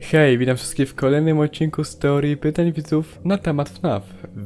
Hej, witam wszystkich w kolejnym odcinku z teorii pytań widzów na temat FNAF,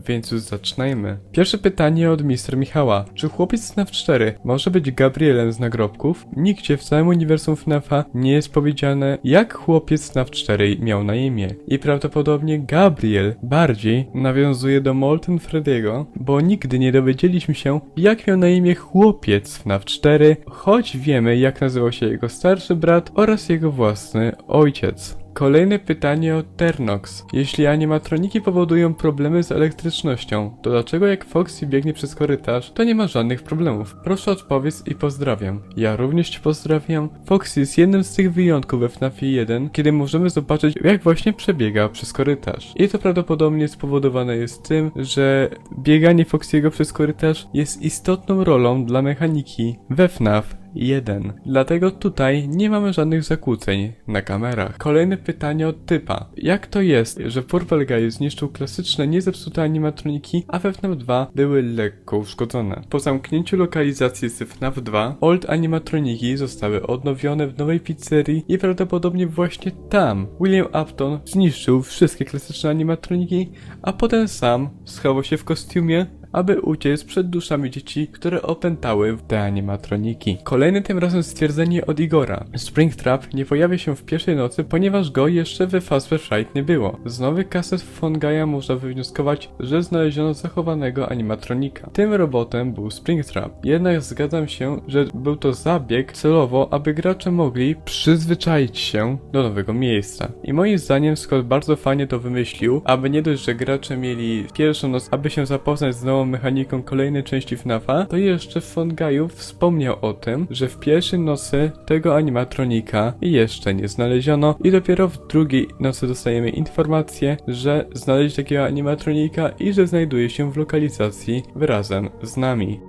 więc już zaczynajmy. Pierwsze pytanie od Mr. Michała. Czy chłopiec z FNAF 4 może być Gabrielem z nagrobków? Nigdzie w całym uniwersum FNAFa nie jest powiedziane, jak chłopiec z FNAF 4 miał na imię. I prawdopodobnie Gabriel bardziej nawiązuje do Molten Freddy'ego, bo nigdy nie dowiedzieliśmy się, jak miał na imię chłopiec z FNAF 4, choć wiemy, jak nazywał się jego starszy brat oraz jego własny ojciec. Kolejne pytanie od Ternox. Jeśli animatroniki powodują problemy z elektrycznością, to dlaczego jak Foxy biegnie przez korytarz, to nie ma żadnych problemów? Proszę odpowiedz i pozdrawiam. Ja również Cię pozdrawiam. Foxy jest jednym z tych wyjątków we FNAF 1, kiedy możemy zobaczyć jak właśnie przebiega przez korytarz. I to prawdopodobnie spowodowane jest tym, że bieganie Foxy'ego przez korytarz jest istotną rolą dla mechaniki we FNAF 1. Dlatego tutaj nie mamy żadnych zakłóceń na kamerach. Kolejne pytanie od typa. Jak to jest, że Purple zniszczył klasyczne, niezepsute animatroniki, a we FNAF 2 były lekko uszkodzone? Po zamknięciu lokalizacji z FNAF 2, old animatroniki zostały odnowione w nowej pizzerii i prawdopodobnie właśnie tam William Upton zniszczył wszystkie klasyczne animatroniki, a potem sam schował się w kostiumie aby uciec przed duszami dzieci, które opętały te animatroniki. Kolejne tym razem stwierdzenie od Igora. Springtrap nie pojawia się w pierwszej nocy, ponieważ go jeszcze we Fazbear Fright nie było. Z nowych kaset Fongaia można wywnioskować, że znaleziono zachowanego animatronika. Tym robotem był Springtrap. Jednak zgadzam się, że był to zabieg celowo, aby gracze mogli przyzwyczaić się do nowego miejsca. I moim zdaniem Scott bardzo fajnie to wymyślił, aby nie dość, że gracze mieli pierwszą noc, aby się zapoznać z nową mechaniką kolejnej części FNAFa, to jeszcze Fongaju wspomniał o tym, że w pierwszej nocy tego animatronika jeszcze nie znaleziono i dopiero w drugiej nocy dostajemy informację, że znaleźli takiego animatronika i że znajduje się w lokalizacji razem z nami.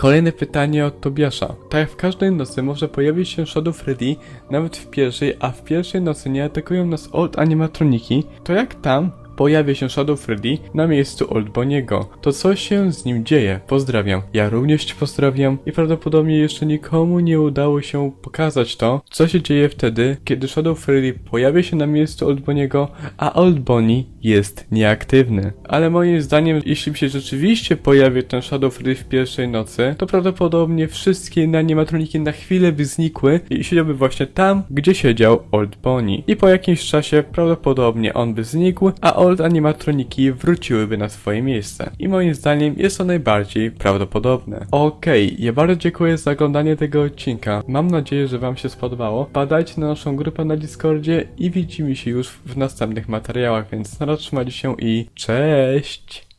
Kolejne pytanie od Tobiasza. Tak jak w każdej nocy może pojawić się Shadow Freddy, nawet w pierwszej, a w pierwszej nocy nie atakują nas old animatroniki, to jak tam pojawia się Shadow Freddy na miejscu Old Boniego. To co się z nim dzieje? Pozdrawiam. Ja również Cię pozdrawiam i prawdopodobnie jeszcze nikomu nie udało się pokazać to, co się dzieje wtedy, kiedy Shadow Freddy pojawia się na miejscu Old Boniego, a Old Bonnie jest nieaktywny. Ale moim zdaniem, jeśli się rzeczywiście pojawi ten Shadow Freddy w pierwszej nocy, to prawdopodobnie wszystkie animatroniki na chwilę by znikły i siedziałby właśnie tam, gdzie siedział Old Bonnie. I po jakimś czasie prawdopodobnie on by znikł, a Old animatroniki wróciłyby na swoje miejsce. I moim zdaniem jest to najbardziej prawdopodobne. Okej, ja bardzo dziękuję za oglądanie tego odcinka. Mam nadzieję, że wam się spodobało. Padajcie na naszą grupę na Discordzie i widzimy się już w następnych materiałach, więc na razie trzymajcie się i cześć!